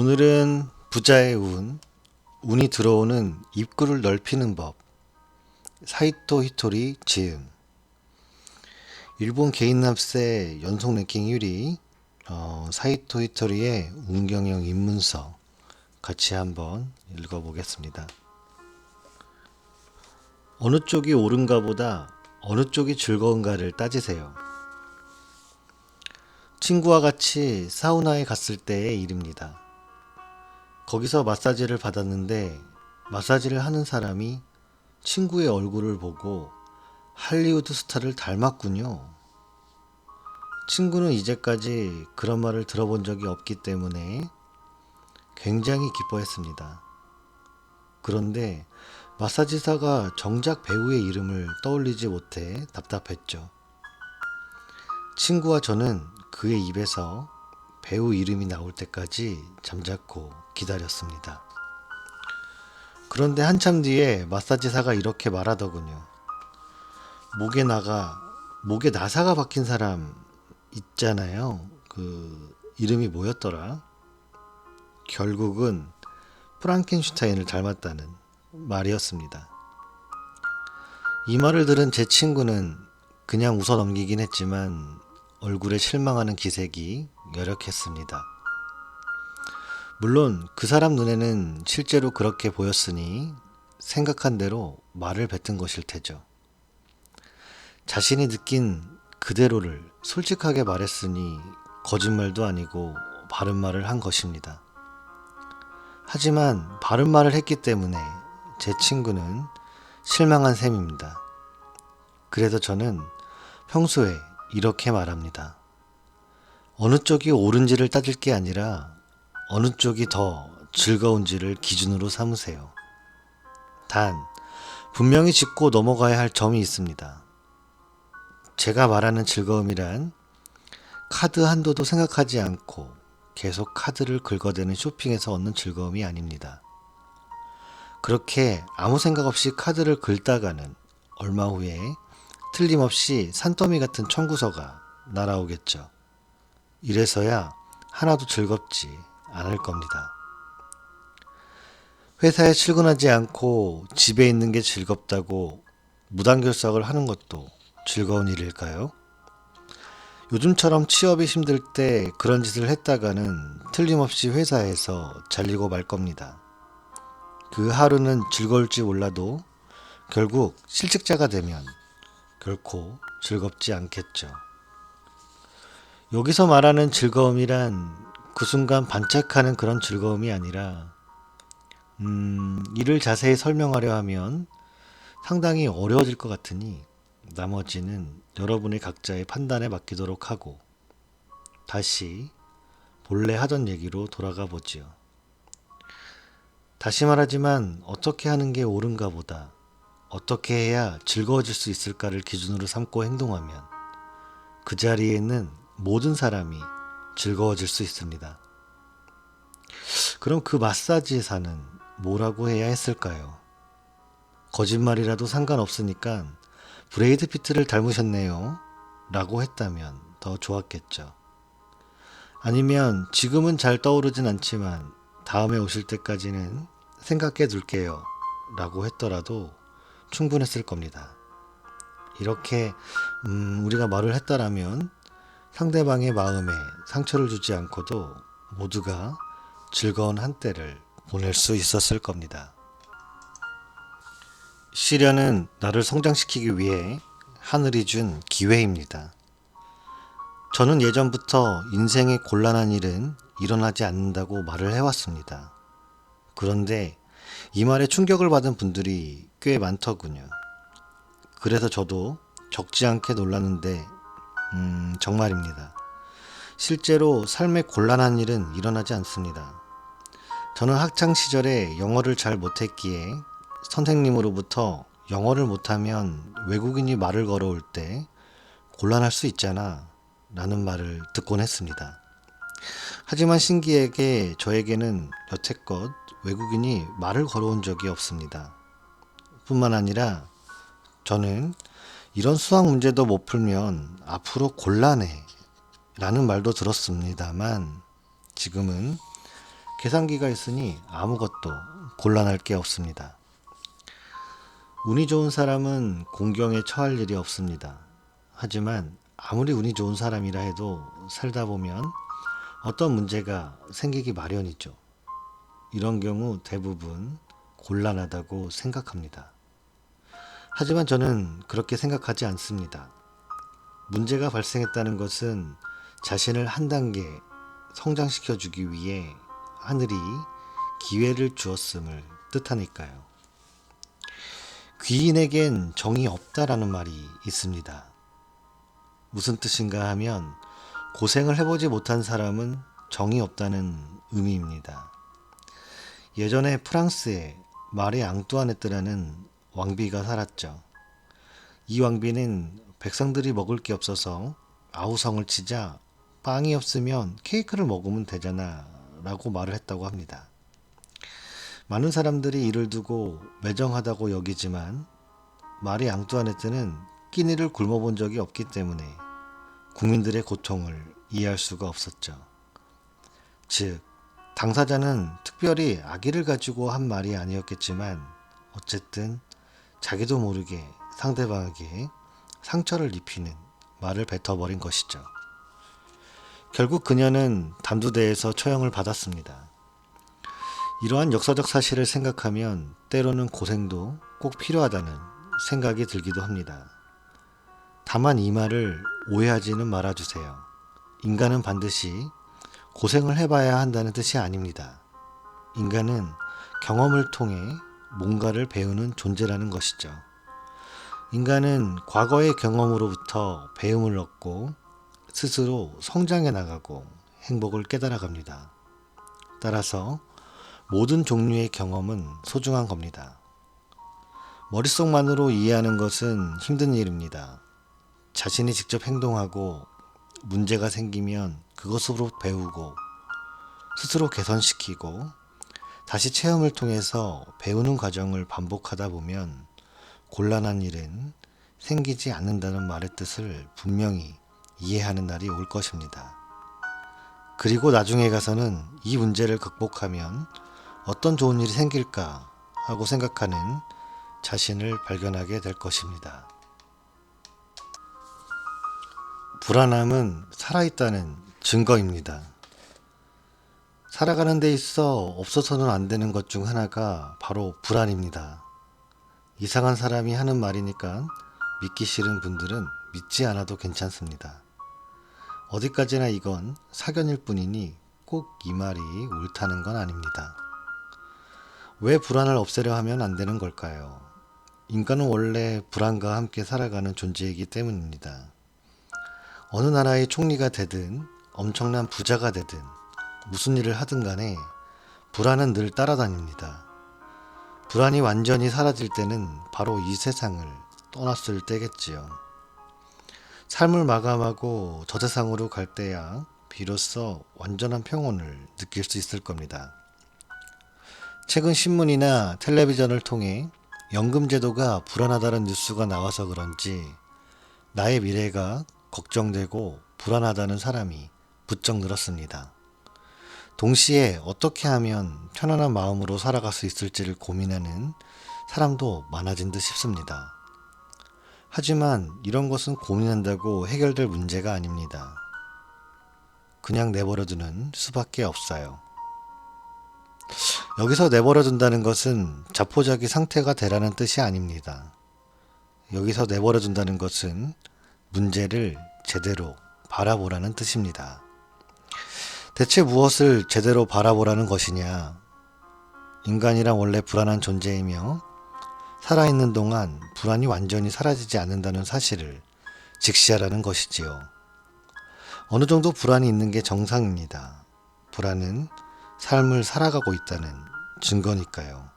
오늘은 부자의 운, 운이 들어오는 입구를 넓히는 법, 사이토 히토리 지음. 일본 개인 납세 연속 랭킹 1위, 어, 사이토 히토리의 운경영 입문서 같이 한번 읽어보겠습니다. 어느 쪽이 옳은가 보다 어느 쪽이 즐거운가를 따지세요. 친구와 같이 사우나에 갔을 때의 일입니다. 거기서 마사지를 받았는데 마사지를 하는 사람이 친구의 얼굴을 보고 할리우드 스타를 닮았군요. 친구는 이제까지 그런 말을 들어본 적이 없기 때문에 굉장히 기뻐했습니다. 그런데 마사지사가 정작 배우의 이름을 떠올리지 못해 답답했죠. 친구와 저는 그의 입에서 배우 이름이 나올 때까지 잠자코 기다렸습니다. 그런데 한참 뒤에 마사지사가 이렇게 말하더군요. 목에 나가, 목에 나사가 박힌 사람 있잖아요. 그, 이름이 뭐였더라? 결국은 프랑켄슈타인을 닮았다는 말이었습니다. 이 말을 들은 제 친구는 그냥 웃어 넘기긴 했지만 얼굴에 실망하는 기색이 여력했습니다. 물론 그 사람 눈에는 실제로 그렇게 보였으니 생각한 대로 말을 뱉은 것일 테죠. 자신이 느낀 그대로를 솔직하게 말했으니 거짓말도 아니고 바른 말을 한 것입니다. 하지만 바른 말을 했기 때문에 제 친구는 실망한 셈입니다. 그래서 저는 평소에 이렇게 말합니다. 어느 쪽이 옳은지를 따질 게 아니라 어느 쪽이 더 즐거운지를 기준으로 삼으세요. 단, 분명히 짚고 넘어가야 할 점이 있습니다. 제가 말하는 즐거움이란 카드 한도도 생각하지 않고 계속 카드를 긁어대는 쇼핑에서 얻는 즐거움이 아닙니다. 그렇게 아무 생각 없이 카드를 긁다가는 얼마 후에 틀림없이 산더미 같은 청구서가 날아오겠죠. 이래서야 하나도 즐겁지 않을 겁니다. 회사에 출근하지 않고 집에 있는 게 즐겁다고 무단결석을 하는 것도 즐거운 일일까요? 요즘처럼 취업이 힘들 때 그런 짓을 했다가는 틀림없이 회사에서 잘리고 말 겁니다. 그 하루는 즐거울지 몰라도 결국 실직자가 되면 결코 즐겁지 않겠죠. 여기서 말하는 즐거움이란 그 순간 반짝하는 그런 즐거움이 아니라, 음, 이를 자세히 설명하려 하면 상당히 어려워질 것 같으니 나머지는 여러분의 각자의 판단에 맡기도록 하고 다시 본래 하던 얘기로 돌아가 보지요. 다시 말하지만 어떻게 하는 게 옳은가 보다 어떻게 해야 즐거워질 수 있을까를 기준으로 삼고 행동하면 그 자리에 있는 모든 사람이 즐거워질 수 있습니다. 그럼 그 마사지사는 뭐라고 해야 했을까요? 거짓말이라도 상관없으니까 브레이드 피트를 닮으셨네요. 라고 했다면 더 좋았겠죠. 아니면 지금은 잘 떠오르진 않지만 다음에 오실 때까지는 생각해 둘게요. 라고 했더라도 충분했을 겁니다. 이렇게 음, 우리가 말을 했다라면 상대방의 마음에 상처를 주지 않고도 모두가 즐거운 한때를 보낼 수 있었을 겁니다. 시련은 나를 성장시키기 위해 하늘이 준 기회입니다. 저는 예전부터 인생의 곤란한 일은 일어나지 않는다고 말을 해왔습니다. 그런데 이 말에 충격을 받은 분들이 꽤 많더군요. 그래서 저도 적지 않게 놀랐는데, 음, 정말입니다. 실제로 삶에 곤란한 일은 일어나지 않습니다. 저는 학창 시절에 영어를 잘 못했기에 선생님으로부터 영어를 못하면 외국인이 말을 걸어올 때 곤란할 수 있잖아 라는 말을 듣곤 했습니다. 하지만 신기하게 저에게는 여태껏 외국인이 말을 걸어온 적이 없습니다. 뿐만 아니라 저는 이런 수학 문제도 못 풀면 앞으로 곤란해 라는 말도 들었습니다만 지금은 계산기가 있으니 아무것도 곤란할 게 없습니다. 운이 좋은 사람은 공경에 처할 일이 없습니다. 하지만 아무리 운이 좋은 사람이라 해도 살다 보면 어떤 문제가 생기기 마련이죠. 이런 경우 대부분 곤란하다고 생각합니다. 하지만 저는 그렇게 생각하지 않습니다. 문제가 발생했다는 것은 자신을 한 단계 성장시켜 주기 위해 하늘이 기회를 주었음을 뜻하니까요. 귀인에겐 정이 없다라는 말이 있습니다. 무슨 뜻인가 하면 고생을 해보지 못한 사람은 정이 없다는 의미입니다. 예전에 프랑스에 마리 앙뚜아네트라는 왕비가 살았죠. 이 왕비는 백성들이 먹을 게 없어서 아우성을 치자 빵이 없으면 케이크를 먹으면 되잖아 라고 말을 했다고 합니다. 많은 사람들이 이를 두고 매정하다고 여기지만 마리 앙뚜아네트는 끼니를 굶어본 적이 없기 때문에 국민들의 고통을 이해할 수가 없었죠. 즉, 당사자는 특별히 악의를 가지고 한 말이 아니었겠지만 어쨌든 자기도 모르게 상대방에게 상처를 입히는 말을 뱉어버린 것이죠. 결국 그녀는 담두대에서 처형을 받았습니다. 이러한 역사적 사실을 생각하면 때로는 고생도 꼭 필요하다는 생각이 들기도 합니다. 다만 이 말을 오해하지는 말아주세요. 인간은 반드시 고생을 해봐야 한다는 뜻이 아닙니다. 인간은 경험을 통해 뭔가를 배우는 존재라는 것이죠. 인간은 과거의 경험으로부터 배움을 얻고 스스로 성장해 나가고 행복을 깨달아 갑니다. 따라서 모든 종류의 경험은 소중한 겁니다. 머릿속만으로 이해하는 것은 힘든 일입니다. 자신이 직접 행동하고 문제가 생기면 그것으로 배우고 스스로 개선시키고 다시 체험을 통해서 배우는 과정을 반복하다 보면 곤란한 일은 생기지 않는다는 말의 뜻을 분명히 이해하는 날이 올 것입니다. 그리고 나중에 가서는 이 문제를 극복하면 어떤 좋은 일이 생길까 하고 생각하는 자신을 발견하게 될 것입니다. 불안함은 살아있다는 증거입니다. 살아가는 데 있어 없어서는 안 되는 것 중 하나가 바로 불안입니다. 이상한 사람이 하는 말이니까 믿기 싫은 분들은 믿지 않아도 괜찮습니다. 어디까지나 이건 사견일 뿐이니 꼭 이 말이 옳다는 건 아닙니다. 왜 불안을 없애려 하면 안 되는 걸까요? 인간은 원래 불안과 함께 살아가는 존재이기 때문입니다. 어느 나라의 총리가 되든 엄청난 부자가 되든 무슨 일을 하든 간에 불안은 늘 따라다닙니다. 불안이 완전히 사라질 때는 바로 이 세상을 떠났을 때겠지요. 삶을 마감하고 저 세상으로 갈 때야 비로소 완전한 평온을 느낄 수 있을 겁니다. 최근 신문이나 텔레비전을 통해 연금제도가 불안하다는 뉴스가 나와서 그런지 나의 미래가 걱정되고 불안하다는 사람이 부쩍 늘었습니다. 동시에 어떻게 하면 편안한 마음으로 살아갈 수 있을지를 고민하는 사람도 많아진 듯 싶습니다. 하지만 이런 것은 고민한다고 해결될 문제가 아닙니다. 그냥 내버려두는 수밖에 없어요. 여기서 내버려둔다는 것은 자포자기 상태가 되라는 뜻이 아닙니다. 여기서 내버려둔다는 것은 문제를 제대로 바라보라는 뜻입니다. 대체 무엇을 제대로 바라보라는 것이냐? 인간이란 원래 불안한 존재이며 살아있는 동안 불안이 완전히 사라지지 않는다는 사실을 직시하라는 것이지요. 어느 정도 불안이 있는 게 정상입니다. 불안은 삶을 살아가고 있다는 증거니까요.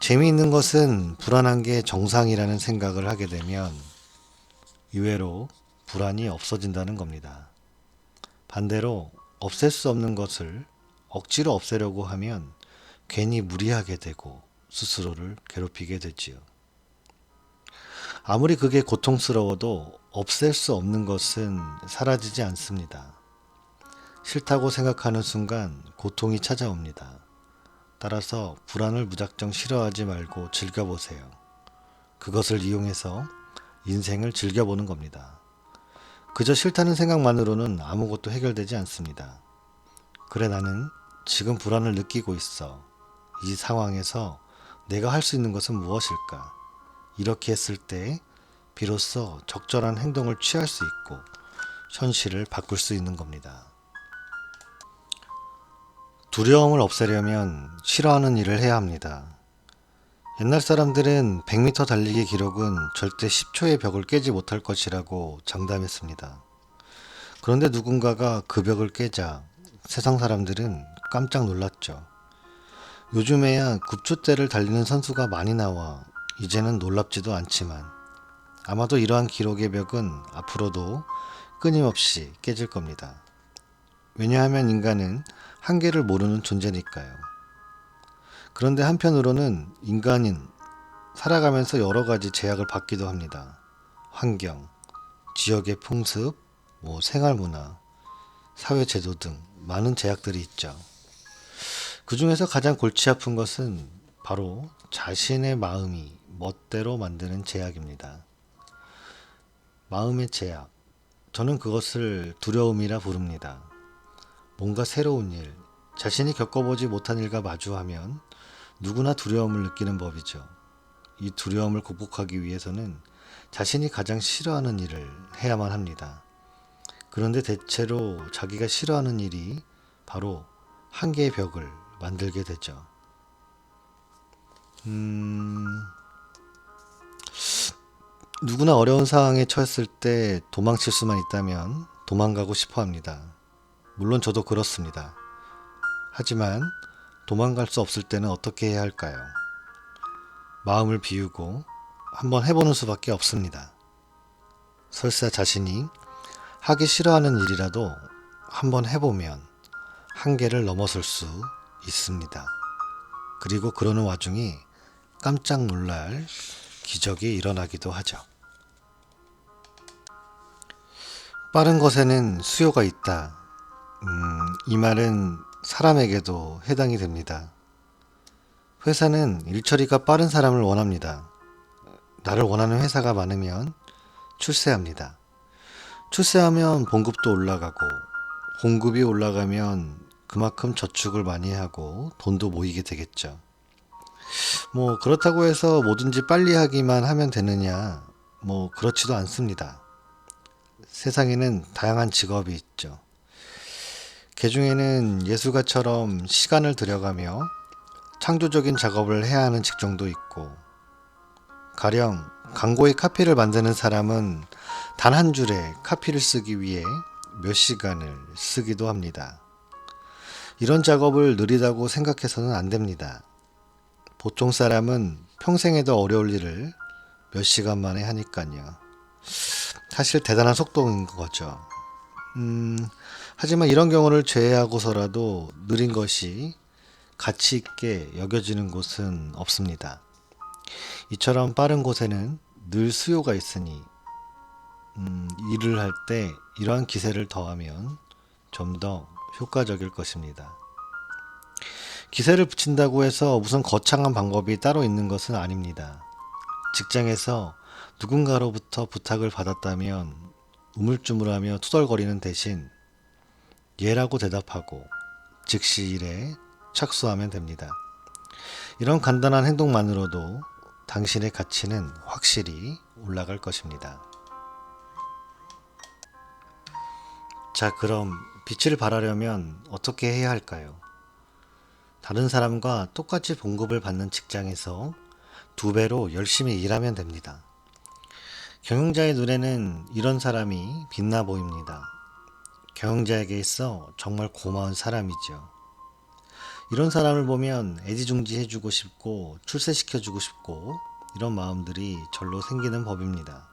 재미있는 것은 불안한 게 정상이라는 생각을 하게 되면 의외로 불안이 없어진다는 겁니다. 반대로 없앨 수 없는 것을 억지로 없애려고 하면 괜히 무리하게 되고 스스로를 괴롭히게 되지요. 아무리 그게 고통스러워도 없앨 수 없는 것은 사라지지 않습니다. 싫다고 생각하는 순간 고통이 찾아옵니다. 따라서 불안을 무작정 싫어하지 말고 즐겨보세요. 그것을 이용해서 인생을 즐겨보는 겁니다. 그저 싫다는 생각만으로는 아무것도 해결되지 않습니다. 그래 나는 지금 불안을 느끼고 있어. 이 상황에서 내가 할 수 있는 것은 무엇일까? 이렇게 했을 때 비로소 적절한 행동을 취할 수 있고 현실을 바꿀 수 있는 겁니다. 두려움을 없애려면 싫어하는 일을 해야 합니다. 옛날 사람들은 100m 달리기 기록은 절대 10초의 벽을 깨지 못할 것이라고 장담했습니다. 그런데 누군가가 그 벽을 깨자 세상 사람들은 깜짝 놀랐죠. 요즘에야 9초대를 달리는 선수가 많이 나와 이제는 놀랍지도 않지만 아마도 이러한 기록의 벽은 앞으로도 끊임없이 깨질 겁니다. 왜냐하면 인간은 한계를 모르는 존재니까요. 그런데 한편으로는 인간은 살아가면서 여러 가지 제약을 받기도 합니다. 환경, 지역의 풍습, 뭐 생활 문화, 사회 제도 등 많은 제약들이 있죠. 그 중에서 가장 골치 아픈 것은 바로 자신의 마음이 멋대로 만드는 제약입니다. 마음의 제약. 저는 그것을 두려움이라 부릅니다. 뭔가 새로운 일, 자신이 겪어보지 못한 일과 마주하면 누구나 두려움을 느끼는 법이죠. 이 두려움을 극복하기 위해서는 자신이 가장 싫어하는 일을 해야만 합니다. 그런데 대체로 자기가 싫어하는 일이 바로 한계의 벽을 만들게 되죠. 음, 누구나 어려운 상황에 처했을 때 도망칠 수만 있다면 도망가고 싶어 합니다. 물론 저도 그렇습니다. 하지만 도망갈 수 없을 때는 어떻게 해야 할까요? 마음을 비우고 한번 해보는 수밖에 없습니다. 설사 자신이 하기 싫어하는 일이라도 한번 해보면 한계를 넘어설 수 있습니다. 그리고 그러는 와중에 깜짝 놀랄 기적이 일어나기도 하죠. 빠른 것에는 수요가 있다. 음, 이 말은 사람에게도 해당이 됩니다. 회사는 일처리가 빠른 사람을 원합니다. 나를 원하는 회사가 많으면 출세합니다. 출세하면 봉급도 올라가고, 봉급이 올라가면 그만큼 저축을 많이 하고 돈도 모이게 되겠죠. 뭐, 그렇다고 해서 뭐든지 빨리 하기만 하면 되느냐? 뭐, 그렇지도 않습니다. 세상에는 다양한 직업이 있죠. 개 중에는 예술가처럼 시간을 들여가며 창조적인 작업을 해야 하는 직종도 있고, 가령 광고의 카피를 만드는 사람은 단 한 줄의 카피를 쓰기 위해 몇 시간을 쓰기도 합니다. 이런 작업을 느리다고 생각해서는 안 됩니다. 보통 사람은 평생에도 어려울 일을 몇 시간 만에 하니까요. 사실 대단한 속도인 거죠. 음, 하지만 이런 경우를 제외하고서라도 느린 것이 가치 있게 여겨지는 곳은 없습니다. 이처럼 빠른 곳에는 늘 수요가 있으니 음, 일을 할 때 이러한 기세를 더하면 좀 더 효과적일 것입니다. 기세를 붙인다고 해서 무슨 거창한 방법이 따로 있는 것은 아닙니다. 직장에서 누군가로부터 부탁을 받았다면 우물쭈물하며 투덜거리는 대신 예라고 대답하고 즉시 일에 착수하면 됩니다. 이런 간단한 행동만으로도 당신의 가치는 확실히 올라갈 것입니다. 자, 그럼 빛을 발하려면 어떻게 해야 할까요? 다른 사람과 똑같이 봉급을 받는 직장에서 두 배로 열심히 일하면 됩니다. 경영자의 눈에는 이런 사람이 빛나 보입니다. 경영자에게 있어 정말 고마운 사람이죠. 이런 사람을 보면 애지중지 해주고 싶고 출세시켜주고 싶고 이런 마음들이 절로 생기는 법입니다.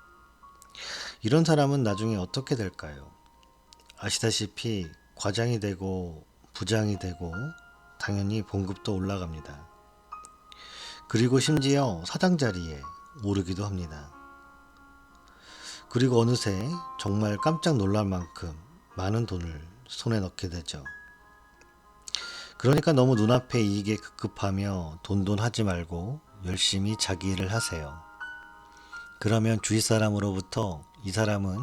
이런 사람은 나중에 어떻게 될까요? 아시다시피 과장이 되고 부장이 되고 당연히 봉급도 올라갑니다. 그리고 심지어 사장 자리에 오르기도 합니다. 그리고 어느새 정말 깜짝 놀랄 만큼 많은 돈을 손에 넣게 되죠. 그러니까 너무 눈앞의 이익에 급급하며 돈돈 하지 말고 열심히 자기 일을 하세요. 그러면 주위 사람으로부터 이 사람은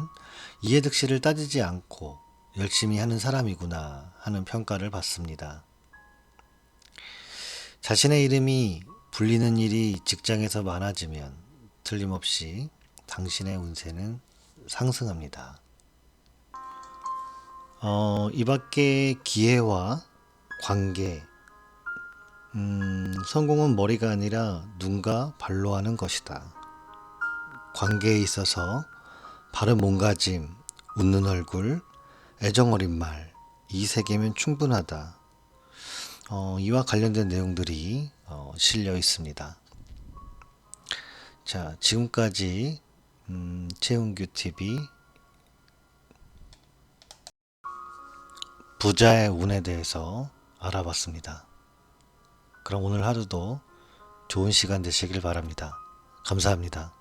이해득실을 따지지 않고 열심히 하는 사람이구나 하는 평가를 받습니다. 자신의 이름이 불리는 일이 직장에서 많아지면 틀림없이 당신의 운세는 상승합니다. 어, 이 밖에 기회와 관계, 음, 성공은 머리가 아니라 눈과 발로 하는 것이다. 관계에 있어서 바른 몸가짐, 웃는 얼굴, 애정 어린 말, 이 세 개면 충분하다. 어, 이와 관련된 내용들이 어, 실려 있습니다. 자, 지금까지 음, 최은규 TV 부자의 운에 대해서 알아봤습니다. 그럼 오늘 하루도 좋은 시간 되시길 바랍니다. 감사합니다.